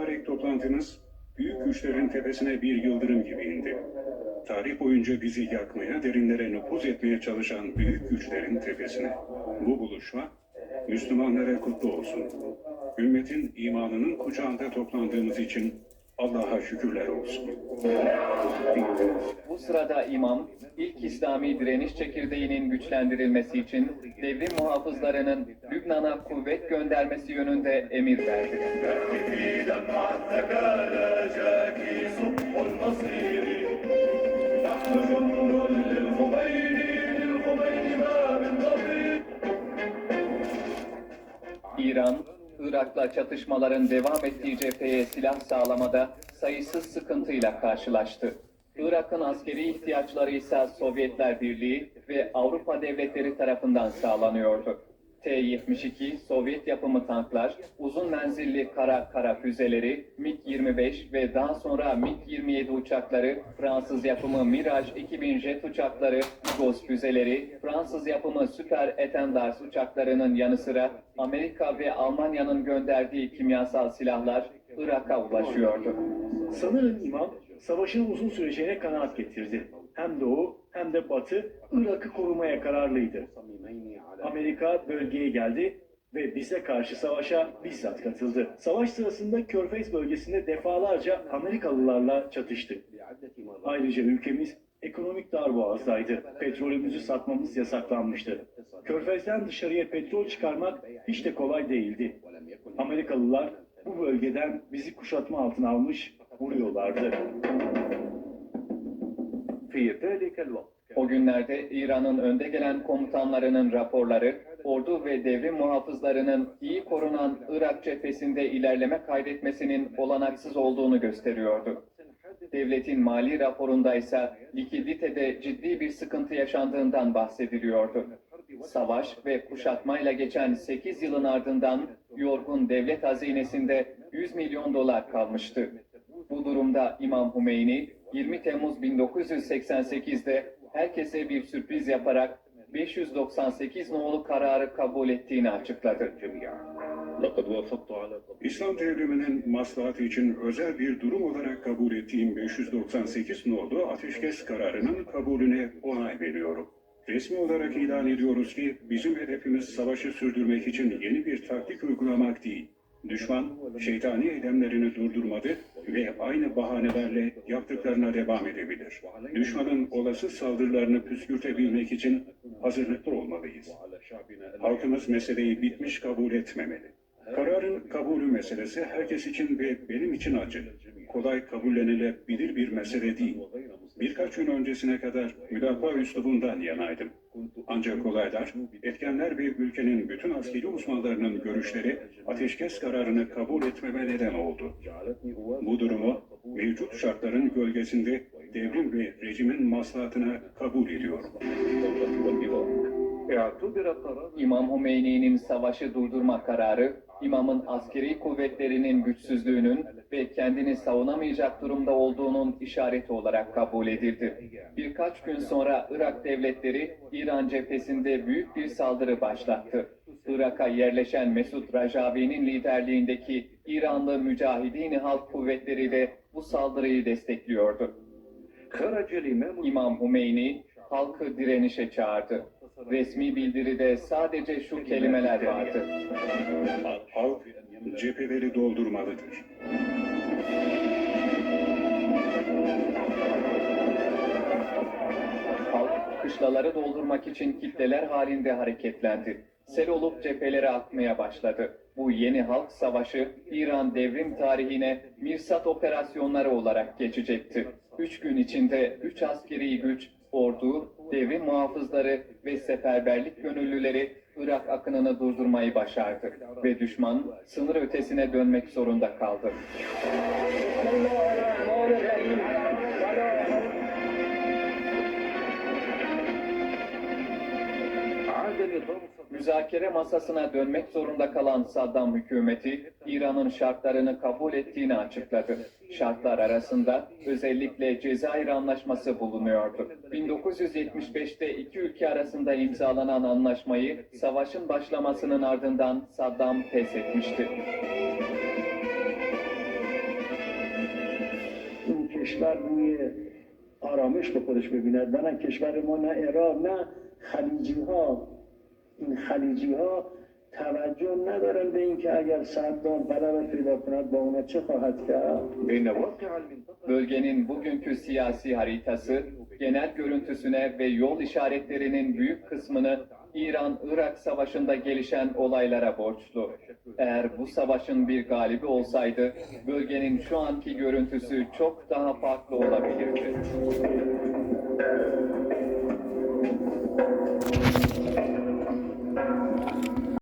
mübarek toplantımız büyük güçlerin tepesine bir yıldırım gibi indi. Tarih boyunca bizi yakmaya, derinlere nüfuz etmeye çalışan büyük güçlerin tepesine. Bu buluşma Müslümanlara kutlu olsun. Ümmetin imanının kucağında toplandığımız için Allah'a şükürler olsun. Bu sırada imam, ilk İslami direniş çekirdeğinin güçlendirilmesi için devrim muhafızlarının Lübnan'a kuvvet göndermesi yönünde emir verdi. Irak'la çatışmaların devam ettiği cepheye silah sağlamada sayısız sıkıntıyla karşılaştı. Irak'ın askeri ihtiyaçları ise Sovyetler Birliği ve Avrupa devletleri tarafından sağlanıyordu. T-72 Sovyet yapımı tanklar, uzun menzilli kara kara füzeleri, MiG-25 ve daha sonra MiG-27 uçakları, Fransız yapımı Mirage 2000 jet uçakları, Ghost füzeleri, Fransız yapımı Super Étendards uçaklarının yanı sıra Amerika ve Almanya'nın gönderdiği kimyasal silahlar Irak'a ulaşıyordu. Sanırım imam savaşın uzun süreceğine kanaat getirdi. Hem Doğu hem de Batı Irak'ı korumaya kararlıydı. Amerika bölgeye geldi ve bize karşı savaşa bizzat katıldı. Savaş sırasında Körfez bölgesinde defalarca Amerikalılarla çatıştık. Ayrıca ülkemiz ekonomik darboğazdaydı. Petrolümüzü satmamız yasaklanmıştı. Körfez'den dışarıya petrol çıkarmak hiç de kolay değildi. Amerikalılar bu bölgeden bizi kuşatma altına almış vuruyorlardı. O günlerde İran'ın önde gelen komutanlarının raporları, ordu ve devrim muhafızlarının iyi korunan Irak cephesinde ilerleme kaydetmesinin olanaksız olduğunu gösteriyordu. Devletin mali raporunda ise likiditede ciddi bir sıkıntı yaşandığından bahsediliyordu. Savaş ve kuşatmayla geçen 8 yılın ardından yorgun devlet hazinesinde 100 milyon dolar kalmıştı. Bu durumda İmam Hümeyni 20 Temmuz 1988'de herkese bir sürpriz yaparak 598 nolu kararı kabul ettiğini açıkladı. İslam devriminin maslahatı için özel bir durum olarak kabul ettiğim 598 nolu ateşkes kararının kabulüne onay veriyorum. Resmi olarak ilan ediyoruz ki bizim hedefimiz savaşı sürdürmek için yeni bir taktik uygulamak değil Düşman şeytani eylemlerini durdurmadı ve aynı bahanelerle yaptıklarına devam edebilir. Düşmanın olası saldırılarını püskürtebilmek için hazırlıklı olmalıyız. Halkımız meseleyi bitmiş kabul etmemeli. Kararın kabulü meselesi herkes için ve benim için acı. Kolay kabullenilebilir bir mesele değil. Birkaç gün öncesine kadar müdafaa üslubundan yanaydım. Ancak olaylar, etkenler ve ülkenin bütün askeri uzmanlarının görüşleri ateşkes kararını kabul etmeme neden oldu. Bu durumu mevcut şartların gölgesinde devrim ve rejimin maslahatına kabul ediyorum. İmam Hümeyni'nin savaşı durdurma kararı, imamın askeri kuvvetlerinin güçsüzlüğünün ve kendini savunamayacak durumda olduğunun işareti olarak kabul edildi. Birkaç gün sonra Irak devletleri İran cephesinde büyük bir saldırı başlattı. Irak'a yerleşen Mesut Rajavi'nin liderliğindeki İranlı Mücahidin Halk Kuvvetleri de bu saldırıyı destekliyordu. İmam Hümeyni halkı direnişe çağırdı. Resmi bildiride sadece şu kelimeler vardı. Halk cepheleri doldurmalıdır. Halk kışlaları doldurmak için kitleler halinde hareketlendi. Sel olup cephelere akmaya başladı. Bu yeni halk savaşı İran devrim tarihine Mirsat operasyonları olarak geçecekti. Üç gün içinde üç askeri güç, ordu, devrim muhafızları ve seferberlik gönüllüleri Irak akınını durdurmayı başardı ve düşman sınır ötesine dönmek zorunda kaldı. Müzakere masasına dönmek zorunda kalan Saddam hükümeti, İran'ın şartlarını kabul ettiğini açıkladı. Şartlar arasında özellikle Cezayir Anlaşması bulunuyordu. 1975'te iki ülke arasında imzalanan anlaşmayı savaşın başlamasının ardından Saddam pes etmişti. کشور روی آرامش به خودش ببیند نه کشور ما نه ایران نه خلیجی ها این خلیجی ها توجه ندارن به اینکه اگر صدام غلبه پیدا کند با اونا چه خواهد کرد إن واقع المنطقة Bölgenin bugünkü siyasi haritası, genel görüntüsüne ve yol işaretlerinin büyük kısmını İran-Irak savaşında gelişen olaylara borçlu. Eğer bu savaşın bir galibi olsaydı, bölgenin şu anki görüntüsü çok daha farklı olabilirdi.